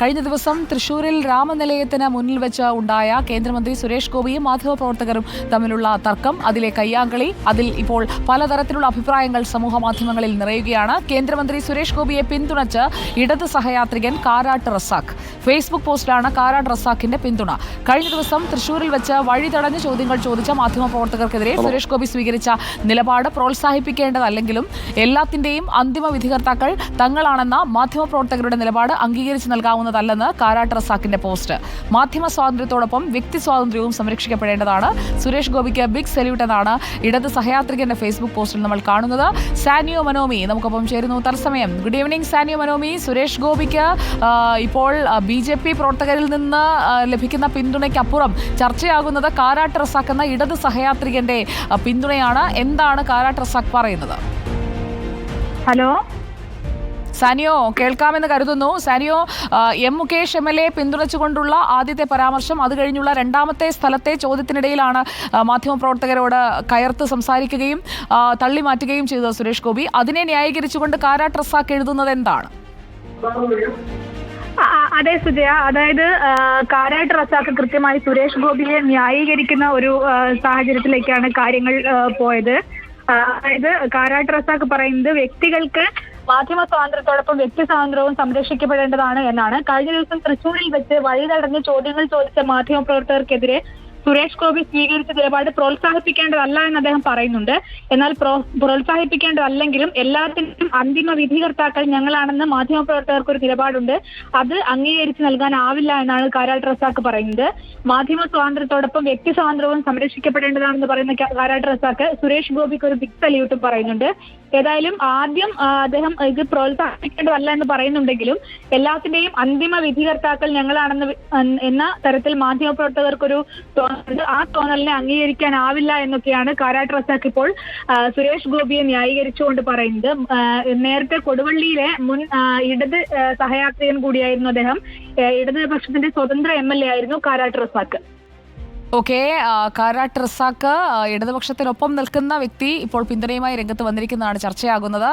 കഴിഞ്ഞ ദിവസം തൃശൂരിൽ രാമനിലയത്തിന് മുന്നിൽ വെച്ച് ഉണ്ടായ കേന്ദ്രമന്ത്രി സുരേഷ് ഗോപിയും മാധ്യമപ്രവർത്തകരും തമ്മിലുള്ള തർക്കം അതിലെ കയ്യാങ്കളി അതിൽ ഇപ്പോൾ പലതരത്തിലുള്ള അഭിപ്രായങ്ങൾ സമൂഹ മാധ്യമങ്ങളിൽ നിറയുകയാണ്. കേന്ദ്രമന്ത്രി സുരേഷ് ഗോപിയെ പിന്തുണച്ച് ഇടത് സഹയാത്രികൻ കാരാട്ട് റസാഖ്. ഫേസ്ബുക്ക് പോസ്റ്റിലാണ് കാരാട്ട് റസാഖിന്റെ പിന്തുണ. കഴിഞ്ഞ ദിവസം തൃശൂരിൽ വെച്ച് വഴി തടഞ്ഞ് ചോദ്യങ്ങൾ ചോദിച്ച മാധ്യമപ്രവർത്തകർക്കെതിരെ സുരേഷ് ഗോപി സ്വീകരിച്ച നിലപാട് പ്രോത്സാഹിപ്പിക്കേണ്ടതല്ലെങ്കിലും എല്ലാത്തിന്റെയും അന്തിമ വിധികർത്താക്കൾ തങ്ങളാണെന്ന മാധ്യമപ്രവർത്തകരുടെ നിലപാട് അംഗീകരിച്ചു നൽകാവുന്നതല്ലെന്ന് കാരാട്ട് റസാക്കിന്റെ പോസ്റ്റ്. മാധ്യമ സ്വാതന്ത്ര്യത്തോടൊപ്പം വ്യക്തി സ്വാതന്ത്ര്യവും സംരക്ഷിക്കപ്പെടേണ്ടതാണ്. സുരേഷ് ഗോപിക്ക് ബിഗ് സല്യൂട്ട് എന്നാണ് ഇടത് സഹയാത്രികന്റെ ഫേസ്ബുക്ക് പോസ്റ്റിൽ നമ്മൾ കാണുന്നത്. സാനിയോ മനോമി നമുക്കൊപ്പം ചേരുന്നു തത്സമയം. Good evening Sanio മനോമി. സുരേഷ് ഗോപിക്ക് ഇപ്പോൾ ബി ജെ പി പ്രവർത്തകരിൽ നിന്ന് ലഭിക്കുന്ന പിന്തുണയ്ക്കപ്പുറം ചർച്ചയാകുന്നത് കാരാട്ട് റസാഖ് എന്ന ഇടത് സഹയാത്രികന്റെ പിന്തുണയാണ്. എന്താണ് കാരാട്ട് റസാഖ് പറയുന്നത്? ഹലോ? സാനിയോ കേൾക്കാമെന്ന് കരുതുന്നു. Sanio M Mukesh M L A പിന്തുണച്ചുകൊണ്ടുള്ള ആദ്യത്തെ പരാമർശം. അത് കഴിഞ്ഞുള്ള രണ്ടാമത്തെ സ്ഥലത്തെ ചോദ്യത്തിനിടയിലാണ് മാധ്യമപ്രവർത്തകരോട് കയർത്ത് സംസാരിക്കുകയും തള്ളി മാറ്റുകയും ചെയ്തത് സുരേഷ് ഗോപി. അതിനെ ന്യായീകരിച്ചുകൊണ്ട് കാരാട്ട് റസാഖ് എഴുതുന്നത് എന്താണ്? അതെ സുജയ. അതായത് കാരായിട്ട് റസാക്ക് കൃത്യമായി സുരേഷ് ഗോപിയെ ന്യായീകരിക്കുന്ന ഒരു സാഹചര്യത്തിലേക്കാണ് കാര്യങ്ങൾ പോയത്. അതായത് കാരാട്ട് റസാക്ക് പറയുന്നത് വ്യക്തികൾക്ക് മാധ്യമ സ്വാതന്ത്ര്യത്തോടൊപ്പം വ്യക്തി സ്വാതന്ത്ര്യവും സംരക്ഷിക്കപ്പെടേണ്ടതാണ് എന്നാണ്. കഴിഞ്ഞ ദിവസം തൃശൂരിൽ വെച്ച് വഴി തടഞ്ഞ് ചോദ്യങ്ങൾ ചോദിച്ച മാധ്യമ പ്രവർത്തകർക്കെതിരെ സുരേഷ് ഗോപി സ്വീകരിച്ച നിലപാട് പ്രോത്സാഹിപ്പിക്കേണ്ടതല്ല എന്ന് അദ്ദേഹം പറയുന്നുണ്ട്. എന്നാൽ പ്രോ- പ്രോത്സാഹിപ്പിക്കേണ്ടതല്ലെങ്കിലും എല്ലാത്തിനും അന്തിമ വിധികർത്താക്കൾ ഞങ്ങളാണെന്ന് മാധ്യമപ്രവർത്തകർക്ക് ഒരു നിലപാടുണ്ട്. അത് അംഗീകരിച്ച് നൽകാനാവില്ല എന്നാണ് കാരാൾ റസാക്ക് പറയുന്നത്. മാധ്യമ സ്വാതന്ത്ര്യത്തോടൊപ്പം വ്യക്തി സ്വാതന്ത്ര്യവും സംരക്ഷിക്കപ്പെടേണ്ടതാണെന്ന് പറയുന്ന കാരാൾ റസാക്ക് സുരേഷ് ഗോപിക്ക് ഒരു ബിഗ് സല്യൂട്ടും പറയുന്നുണ്ട്. ഏതായാലും ആദ്യം അദ്ദേഹം ഇത് പ്രോത്സാഹിപ്പിക്കേണ്ടതല്ല എന്ന് പറയുന്നുണ്ടെങ്കിലും എല്ലാത്തിന്റെയും അന്തിമ വിധികർത്താക്കൾ ഞങ്ങളാണെന്ന് എന്ന തരത്തിൽ മാധ്യമപ്രവർത്തകർക്കൊരു ആ തോന്നലിനെ അംഗീകരിക്കാനാവില്ല എന്നൊക്കെയാണ് കാരാട്ട് റസാക്ക് ഇപ്പോൾ സുരേഷ് ഗോപിയെ ന്യായീകരിച്ചുകൊണ്ട് പറയുന്നത്. നേരത്തെ കൊടുവള്ളിയിലെ മുൻ ഇടത് സഹയാത്രികൻ കൂടിയായിരുന്നു അദ്ദേഹം. ഇടതുപക്ഷത്തിന്റെ സ്വതന്ത്ര എം എൽ എ ആയിരുന്നു കാരാട്ട് റസാക്ക് ഓക്കെ കാരാട്ട് റസാഖ് ഇടതുപക്ഷത്തിനൊപ്പം നിൽക്കുന്ന വ്യക്തി ഇപ്പോൾ പിന്തുണയുമായി രംഗത്ത് വന്നിരിക്കുന്നതാണ് ചർച്ചയാകുന്നത്.